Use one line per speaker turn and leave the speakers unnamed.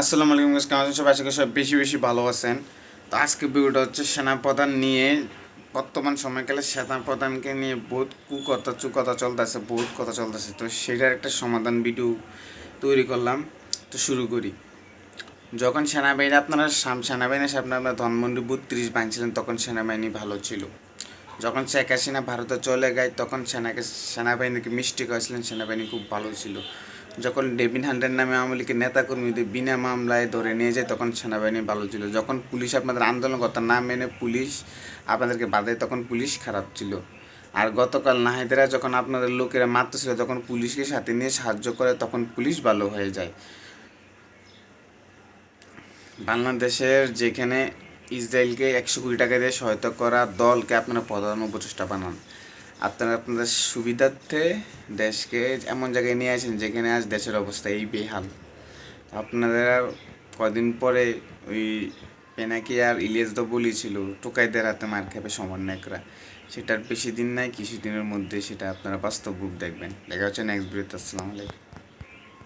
আসসালামু আলাইকুম কেমন আছেন? সবাই আশা করি সব বেশি বেশি ভালো আছেন। তো আজকে ভিডিওটা হচ্ছে সেনাপ্রধান নিয়ে, বর্তমান সময়কালে সেনাপ্রধানকে নিয়ে বহুত কুকথা, চুকথা চলতেছে, বহুত কথা চলতেছে। তো সেটার একটা সমাধান ভিডিও তৈরি করলাম। তো শুরু করি। যখন সেনাবাহিনী, আপনারা সেনাবাহিনীর সামনে আপনারা ধনমন্ডি বত্রিশ বাঁধছিলেন তখন সেনাবাহিনী ভালো ছিল। যখন শেখ হাসিনা ভারতে চলে যায়, তখন সেনাকে, সেনাবাহিনীকে মিষ্টি করেছিলেন সেনাবাহিনী খুব ভালো ছিল। যখন ডেভিন হান্ডের নামে আওয়ামী লীগের নেতাকর্মীদের বিনা মামলায় ধরে নিয়ে যায়, তখন সেনাবাহিনী ভালো ছিল। যখন পুলিশ আপনাদের আন্দোলন না মেনে পুলিশ আপনাদেরকে বাধায়, তখন পুলিশ খারাপ ছিল। আর গতকাল নাহিদেরা যখন আপনাদের লোকেরা মারতেছিল তখন পুলিশকে সাথে নিয়ে সাহায্য করে, তখন পুলিশ ভালো হয়ে যায়। বাংলাদেশের যেখানে ইসরায়েলকে একশো কোটি টাকা দিয়ে সহায়তা করা দলকে আপনারা প্রধান উপদেষ্টা বানান। আপনারা আপনাদের সুবিধার্থে দেশকে এমন জায়গায় নিয়ে আসেন যেখানে আজ দেশের অবস্থা এই বেহাল। আপনারা কদিন পরে ওই পেনাকি আর ইলিয়াস তো বলেছিল টোকাইদের হাতে মার খাবে সমন্বয়করা। সেটার বেশি দিন নাই, কিছুদিনের মধ্যে সেটা আপনারা বাস্তব রূপ দেখবেন। দেখা হচ্ছে নেক্সট ভিডিওতে আসসালামু আলাইকুম।